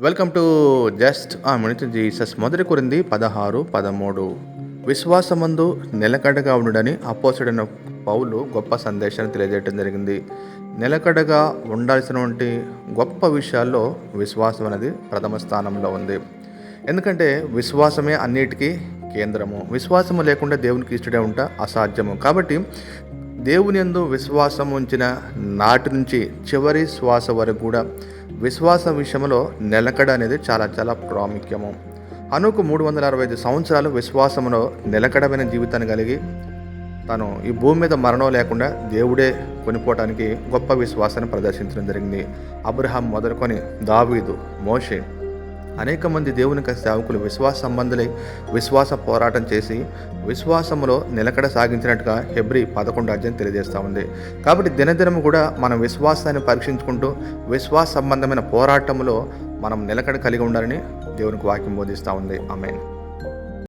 Welcome to just a minute Jesus మొదటి కొరింది పదహారు పదమూడు. విశ్వాసమందు నిలకడగా ఉండడని అపోసడైన పౌలు గొప్ప సందేశాన్ని తెలియజేయడం జరిగింది. నిలకడగా ఉండాల్సినటువంటి గొప్ప విషయాల్లో విశ్వాసం అనేది ప్రథమ స్థానంలో ఉంది. ఎందుకంటే విశ్వాసమే అన్నిటికీ కేంద్రము. విశ్వాసము లేకుండా దేవునికి ఇష్టడే ఉంట అసాధ్యము. కాబట్టి దేవుని యందు విశ్వాసం ఉంచిన నాటి నుంచి చివరి శ్వాస వరకు కూడా విశ్వాస విషయంలో నిలకడ అనేది చాలా చాలా ప్రాముఖ్యము. అనుకు మూడు వందల అరవై ఐదు సంవత్సరాలు విశ్వాసంలో నిలకడమైన జీవితాన్ని కలిగి తను ఈ భూమి మీద మరణం లేకుండా దేవుడే కొనిపోవటానికి గొప్ప విశ్వాసాన్ని ప్రదర్శించడం జరిగింది. అబ్రహాం మొదలుకొని దావీదు మోషే అనేక మంది దేవుని సేవకులు విశ్వాస సంబంధులై విశ్వాస పోరాటం చేసి విశ్వాసములో నిలకడ సాగించినట్టుగా హెబ్రి పదకొండు అధ్యాయం తెలియజేస్తూ ఉంది. కాబట్టి దినదినము కూడా మనం విశ్వాసాన్ని పరీక్షించుకుంటూ విశ్వాస సంబంధమైన పోరాటంలో మనం నిలకడ కలిగి ఉండాలని దేవునికి వాక్యం బోధిస్తూ ఉంది. ఆమె